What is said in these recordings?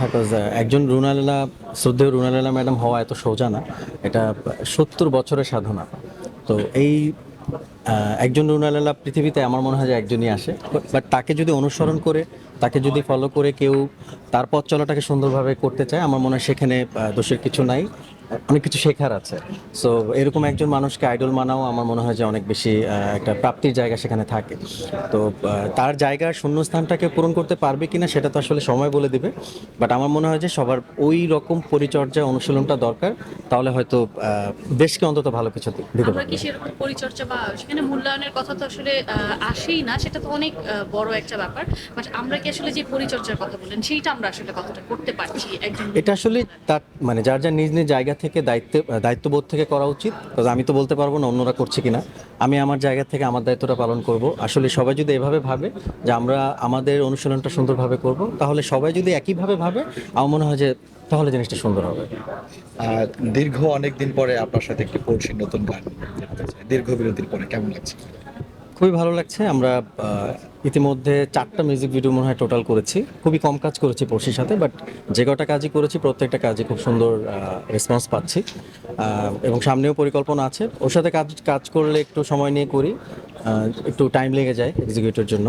কথা একজন রুনালেলা, শ্রদ্ধেয় রুনালেলা ম্যাডাম হওয়া এত সোজা না। এটা সত্তর বছরের সাধনা। তো এই একজন রুনালেলা পৃথিবীতে আমার মনে হয় যে একজনই আসে। বাট তাকে যদি অনুসরণ করে তাকে যদি ফলো করে কেউ তার পথ চলাটাকে সুন্দরভাবে করতে চায় আমার মনে হয় সেখানে দোষের কিছু নাই। অনেক কিছু শেখার আছে। সো এরকম একজন মানুষকে আইডল মানাও আমার মনে হয় যে অনেক বেশি একটা প্রাপ্তির জায়গা সেখানে থাকে। তো তার জায়গার শূন্যস্থানটাকে পূরণ করতে পারবে কিনা সেটা তো আসলে সময় বলে দিবে। বাট আমার মনে হয় যে সবার ওই রকম পরিচর্যা অনুশীলনটা দরকার তাহলে হয়তো দেশকে অন্তত ভালো কিছু দিতে পারবে। পরিচর্যা বা সেখানে মূল্যায়নের কথা তো আসলে আসেই না, সেটা তো অনেক বড় একটা ব্যাপার। বাট আমরা কি আসলে যে পরিচর্যার কথা বলেন সেইটা আমরা আসলে কতটা করতে পারছি এটা আসলে তার মানে যার যার নিজ নিজ জায়গা থেকে দায়িত্ব, দায়িত্ববোধ থেকে করা উচিত। আমি তো বলতে পারব না অন্যরা করছে কিনা। আমি আমার জায়গা থেকে আমার দায়িত্বটা পালন করব। আসলে সবাই যদি এভাবে ভাবে যে আমরা আমাদের অনুশীলনটা সুন্দরভাবে করব, তাহলে সবাই যদি একইভাবে ভাবে, আমার মনে হয় যে তাহলে জিনিসটা সুন্দর হবে। আর দীর্ঘ অনেক দিন পরে আপনার সাথে একটি পড়শি নতুন গান দীর্ঘ বিরতির পরে কেমন লাগছে? খুবই ভালো লাগছে। আমরা ইতিমধ্যে চারটা মিউজিক ভিডিও মনে হয় টোটাল করেছি। খুবই কম কাজ করেছি পড়শির সাথে বাট যে কটা কাজই করেছি প্রত্যেকটা কাজে খুব সুন্দর রেসপন্স পাচ্ছি। এবং সামনেও পরিকল্পনা আছে। ওর সাথে কাজ কাজ করলে একটু সময় নিয়ে করি একটু টাইম লেগে যায় এক্সিকিউটের জন্য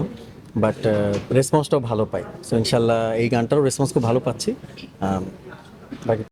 বাট রেসপন্সটাও ভালো পাই। সো ইনশাল্লাহ এই গানটারও রেসপন্স খুব ভালো পাচ্ছি। Thank you.